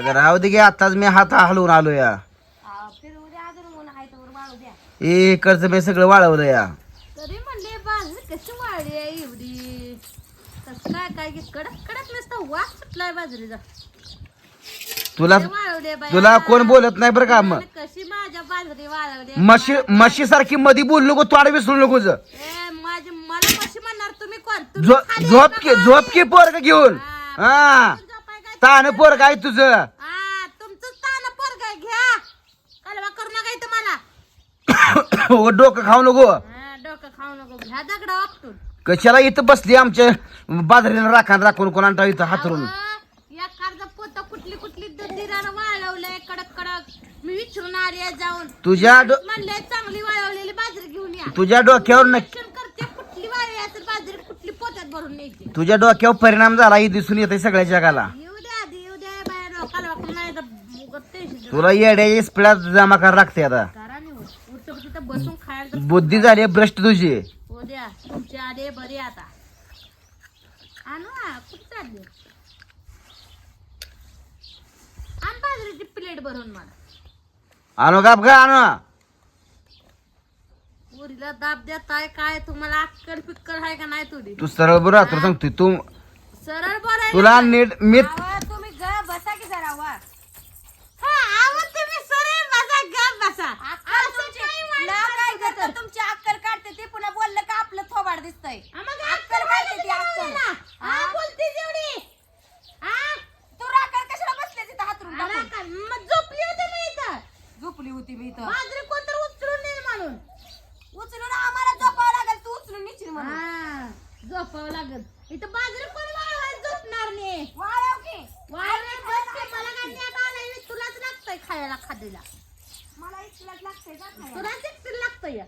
अगं राहू दे की आताच मी हात हलवून आलो या. आ, फिरवू द्या अजून ऊन आहे तर वाळू द्या. ए इकडचं मी सगळं वाळवलं या. तरी म्हणले बाजरी कशी वाळली आहे एवढी? कसं काय काय की कडक कडक नसतं वास सुटलाय बाजरीचा. तुला वाळवली. तुला कोण बोलत नाही बरं का मग कशी माझ्या बाजरी वाळवली म्हशी म्हशी सारखी मध्ये बोलू नको तोड विसरू नको ज. ए माझी मला कशी म्हणणार तुम्ही कोण? तुम्ही झो- खाली झोप आहे की. झोप की पोरग घेऊन. हा, काय तान पोरग आहे तुझं. तुमचं तान पोरग घ्या. कालवा करू नका इथं मला. उगाच डोकं खाऊ नको. हा, डोकं खाऊ नको. घ्या दगडा वापटून कशाला इथं बसली आमच्या बाजरीला राखान राखून कोणाला इथं हातरून? या कर्ज पोत कुठली कुठली दिरानं वाळवलंय कडक कडक. मी विचारून आली आहे जाऊन. तुझ्या डो- म्हणले चांगली वाळवलेली बाजरी घेऊन या. तुझ्या डोक्यावर नक्की Action करते कुठली वाळली असेल बाजरी कुठली पोत्यात भरून न्यायची. तुझ्या डोक्यावर परिणाम झाला हे दिसून येते सगळ्या जगाला. येऊ द्या आधी येऊ द्या बाया डोकाला वाकून नाही तर उगाच tension तुला येड्या स्पिळात जमा कर लागते आता. करा नाही होत. उठतं तिथं बसून खायला तर बुद्धी झाली भ्रष्ट तुझी. हो द्या तुमचे आले बरे आता. आणू हा, कुठे चालले? आण बाजरीची प्लेट भरून मला. आणू का का आणू. पुरीला दाब देताय काय तुम्हाला अक्कल पिक्कल आहे का नाही तुझी तू सरळ बरोबर सांगतोय तू सरळ बोलायला तुला नीट मी आवा, तुम्ही ग बसा की जरा वा हा, आवा, तुम्ही सरळ बसा ग बसा असं काही वाटत नाही. तुमची अक्कल काढते ते पुन्हा बोललं का आपलं थोबाड दिसतंय. हा, मग अक्कल अक्कल काढते काढते ती अक्कल. ना. हा, बोलते जेवढी हा तू राखण कशाला बसले तिथं हातरून आला टाकून? का? मग झोपली होती मी इथं. झोपली होती मी इथं. बाजरी कोणतर उचलून नेईल म्हणून. उचलून आम्हाला झोपावं लागेल तू उचलून निश्चित म्हणून. हा, झोपावं लागत इथं बाजरी कोण वाळवायला झोपणार नाही वाळव की. वाळवायला बस की? मला काय नेट आलंय तुलाच लागतंय खायला खादीला. मला इतकंच लागतंय का खायला? तुलाच एकटीला लागतंय. या.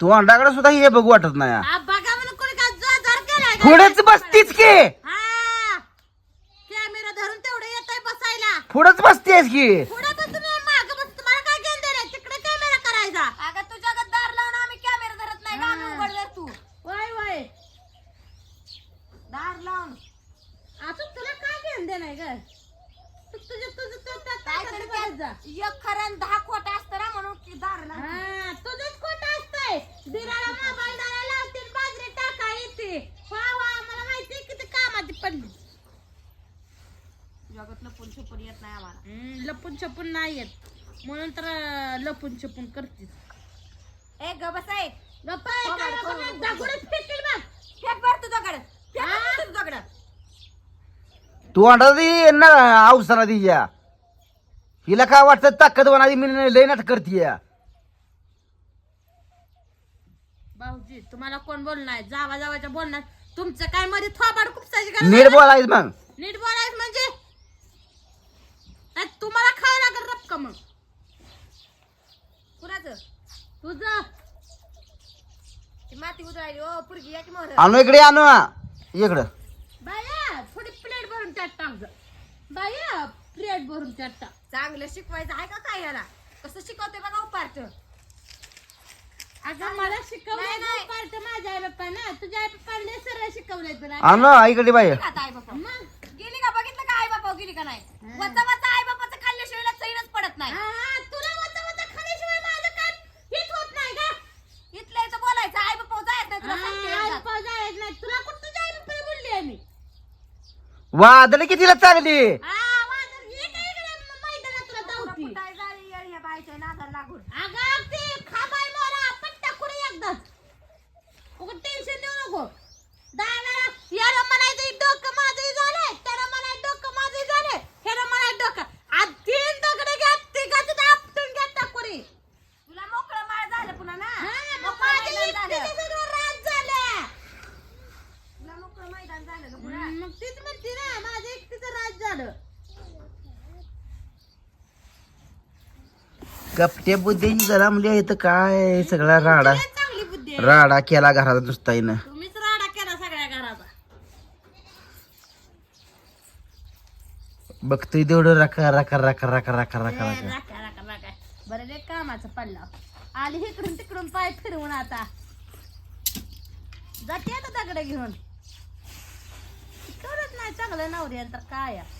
तू अंडाकडे सुद्धा हे बघू वाटत नाही आ, बघा म्हणून कोणी केलाय का? पुढेच बसतीच की हा कॅमेरा धरून तेवढं येतंय बसायला पुढेच बसतेस की पुढे पण तुम्ही माग बस तुम्हाला काय घेऊन दिलंय तिकडे कॅमेरा करायचा अगं तुझ्या गत दार लावून आम्ही कॅमेरा धरत नाही का आम्ही हा. वय वय दार लावून आता तुला काय घेऊन देणार ग तू तुझं तुझं तू त्या जा एक खरं आणि दहा खोटं असतं ना म्हणून की दार लावून. हा, दिराला मोबाईल दारा लावते बाजरी टाका येते वा वा मला माहितीये किती कामाची पडली. तुझ्या गत लपून छपून येत नाही आम्हाला. लपून छपून नाही येत. म्हणून तर अं, लपून छपून करते ए ग बसाय. गप्पा हो, हो, हो. दगडच फेकेल बघ. फेक बर तुझ्याकडे फेक? बरं तुझ्याकडे तू अंडा दे ना अवसरा दिया. हिला काय वाटतं ताकद वनादी मी लय नाट करतीय. भाऊजी तुम्हाला कोण बोलणार जावा जावाच्या बोलणार तुमचं काय मध्ये थोबाड खुपसायची गरज नीट. बोलायच मग. नीट बोलायचं म्हणजे? नाही, तुम्हाला खावं लागेल रपका मग. कुणाचं? तुझं? ती माती उधळायली ओ पुरगी या की मोर आणू इकडे आणू. इकडं. बाया थोडी प्लेट भरून त्यात टाक जा. बाया प्लेट भरून त्यात टाक. चांगलं शिकवायचं आहे का काय याला? कसं शिकवते बघा उपार्ट अगं मला. पार्ट माझ्या आई बाप्पा ना तुझ्या आई बाप्पाने सरळ शिकवलंय तुला. आणू इकडे बाई. आता आई बापा मग? गेली का? बघितलं का आई बापा गेली का नाही? वचा वचा आई बापाचं खाल्ल्याशिवाय चैनच पडत नाही. हा, तुला वचा वचा खाण्याशिवाय माझं काय हिट होत नाही का इथलं इथं बोलायचं. आई बापा जायत नाही तुला सांगते हा, नाही कुठं तुझ्या आई बाप्पाला बोलली मी? वादळ कितीला चांगली हा, माझं हे काय इकडे मैदानात तुला धावती. कुठाय झाली येडी या बाईच्या नादाला लागून अगं ते खाबाय मोरा पट्टा कुठे एकदाच उगाच टेन्शन देऊ नको दहा वेळा याला म्हणायचं डोकं माझंही झालंय त्याला म्हणायचं डोकं माझंही झालंय. ह्याला म्हणायचं डोकं आज तीन दगडे घ्या तिघाचं आपटून घ्या टाकुरी. तुला मोकळं माळ झालं पुन्हा ना? हा, मग मोकळं माझ्या मैदान झालं. एकटीचं सगळं राज झालं. तुला मोकळं मैदान झालं ग पुन्हा? हम्म, मग तीच म्हणते ना माझं एकटीचं राज झालं. कपट्या बुद्धीची जरा म्हणजे इथं काय सगळा राडा लय चांगली बुद्धी आहे. राडा केला घरात नुसता तुम्हीच राडा केला सगळ्या घराचा बघतोय तेवढं राखा राखा राखा राखा राखा राखा राखा. राखा राखा राखा. बरं लय कामाचं पडला. आली इकडून तिकडून पाय फिरवून आता. जाते आता दगड घेऊन. तेवढंच नाही चांगलं नवऱ्याला तर काय आहे.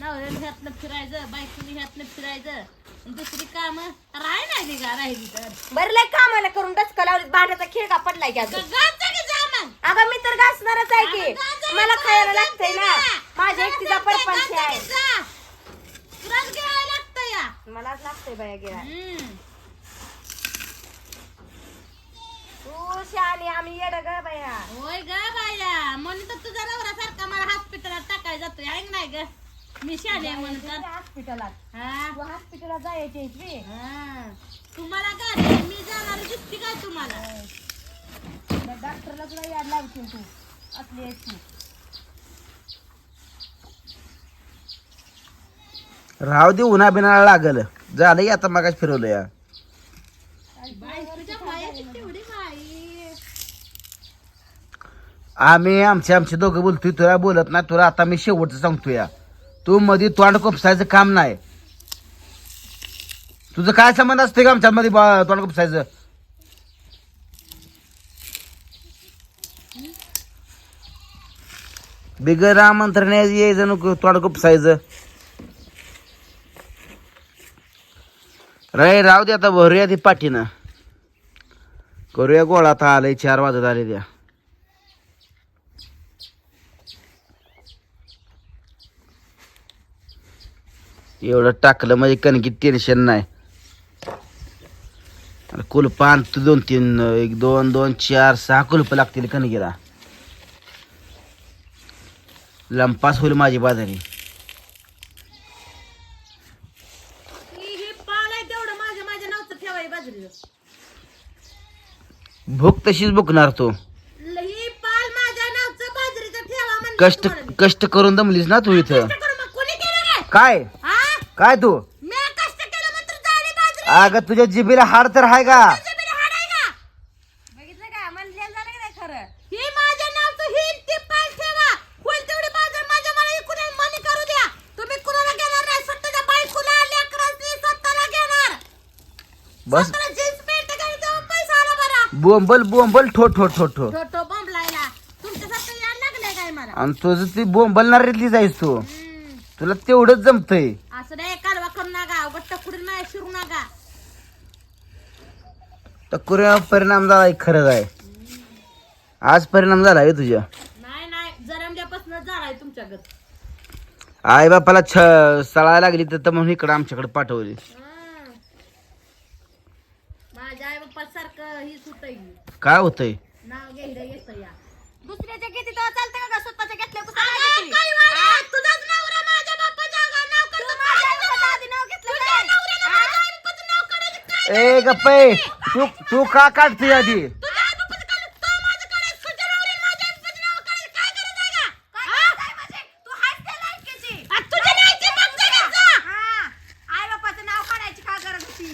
नवऱ्याला ह्यातनं फिरायचं बायकोनी ह्यातनं फिरायचं. आणि दुसरी काम राही नाही का राहिली तर. बरं लय कामाला करून डचका लावली भांड्याचा खेळ का पडलाय की अजून? गावचा की जा मग. अगं मी तर घासणारच आहे की. मला खायला लागतंय ना. माझ्या एकटीचा परपंच आहे. तुलाच लागतं या. मलाच लागतंय बाया गिरा हम्म. तू आम्ही येड ग बाया. होय ग बाया. म्हणून तर तुझा नवरा सारखा मला हॉस्पिटलात टाकायला जातोय आहे का नाही ग? मी शाले म्हणून तर. हॉस्पिटलात. हा. तू हॉस्पिटलात जायची आहेस बे. हा. तुम्हाला काय मी जाणार दिसते काय तुम्हाला? डॉक्टरला तुला याद लावशील तू. असली आहेस तू. राहू दे उन्हा बिना लागल. झालं आता मागाच फिरवलं या आम्ही आमचे आमचे दोघं बोलतोय तुला बोलत नाही तुला आता मी शेवटचं सांगतो या तू मध्ये तोंड कोपसायचं काम नाही. तुझं काय संबंध असते का आमच्या मध्ये तोंड कोपसायचं? बिगर आमंत्रण यायचं नको तोंड कोपसायचं. रे राहू दे आता भरूया ती पाठीनं. करूया गोळा आता आलंय चार वाजत आले त्या. एवढं टाकलं म्हणजे कणकीत टेन्शन नाही. कुलप कुलपं आणतो दोन तीन एक दोन दोन चार सहा कुलपं लागतील कणकीला. लंपास होईल माझी बाजारी ही ही पाल आहे तेवढं माझ्या माझ्या नावचं ठेवाय बाजरी भूक तशीच बुकणार तू. पाल माझ्या नावचं बाजरीचं ठेवा म्हणलं कष्ट तुम्हाला. कष्ट करून दमलीस ना तू इथं. कष्ट करू मग कोणी केलं रे? काय? हा? काय तू? मी कष्ट केलं म्हणून झाली बाजरी. अगं तुझ्या जिबीला हाड तर आहे का? तुझं बिल हाड आहे का? बघितलं का? म्हणलेलं झालं की नाही खरं? ही माझ्या नावचं ही ती पाल ठेवा. होईल तेवढी बाजार माझ्या मला इकडे मनी करू द्या. तुम्ही कुणाला घेणार नाही? स्वतःच्या बायकोला लेकरांची स्वतःला घेणार. बस. बोंबल बोंबल ठो ठो ठो ठो. छोटो बॉम्ब लायला. तुमच्यासारखं याड लागलंय काय मला? आणि तुझं ती बोंबलणारीतली जाईस तू. हम्म. तुला तेवढंच जमतंय. असं नाही कालवा करू नका उगाच टकुरी नाही शिरू नका. तर कुऱ्या परिणाम झाला खरंच आहे. आज परिणाम झाला आहे तुझ्या. नाही नाही जरमल्यापासून झालाय तुमच्याकडे आई बापाला छ सळायला लागली तर म्हणून इकडं आमच्याकडे पाठवली आई बाप्पा सारखं हीच होत काय होतंय? नाव घ्यायला येत या. दुसऱ्याच्या घेते तेव्हा चालतं का ग? स्वतःच्या घेतल्या. आधी नाव घेतलं काय? काय? ए गप्पे तू तू का काढते आधी तुझ्या आई बाप्पाचं काढलं, तो माझं काढायचं. तुझ्या नवऱ्याला माझ्या आई बाप्पाचं नाव काढायचं. काय गरज आहे का? काय हा? गरज आहे म्हणजे? तू आहेस त्या लायकीची. आ, तुझ्या नाहीची मग जगात जा. हा. आई-बापाचं नाव काढायची का गरज होती?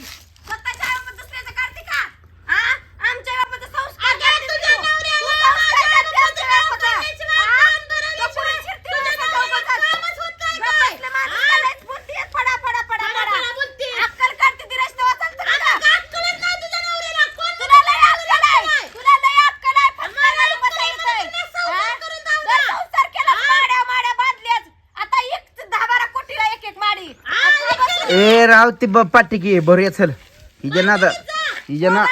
स्वतःच्या आई-बापा दुसऱ्याचं काढते का? हा? आमच्या आई-बापाचं संस्कार अगं, काढते तुझ्या तू. नवऱ्याला तू संस्कार माझ्या काढते आमच्या बाप्पाचं नाव आई-बापाचं. काढायची वेळ हा? कान भरवली तो पुढे शिवाय शिरते तुझ्या नसतं नवऱ्याला चौकात. कामच होत नाही गप्प काय? बसले माणूस हा? त्यालाच बोलतेय, फडा, फडा, फडा, फडा, फडा. फडा बोलतेय. अक्कल काढते ती रस्त्यावर चालतं का अगं, गं? गाठ कळत नाही तुझ्या नवऱ्याला. कोण तुला लय अक्कल आहे. तुला लय अक्कल आहे. फक्त मला मला अक्कल आहे, बसायचंय. मला संसार हा? करून जाऊ जर द्या. संसार केलास, माड्या माड्या बांधल्यास. आता एक दहा बारा कोटीला एक एक माडी आ, आता बसून ए राव ती ब- पाठी की बरं ये चल. हिच्या नादा हिच्या ना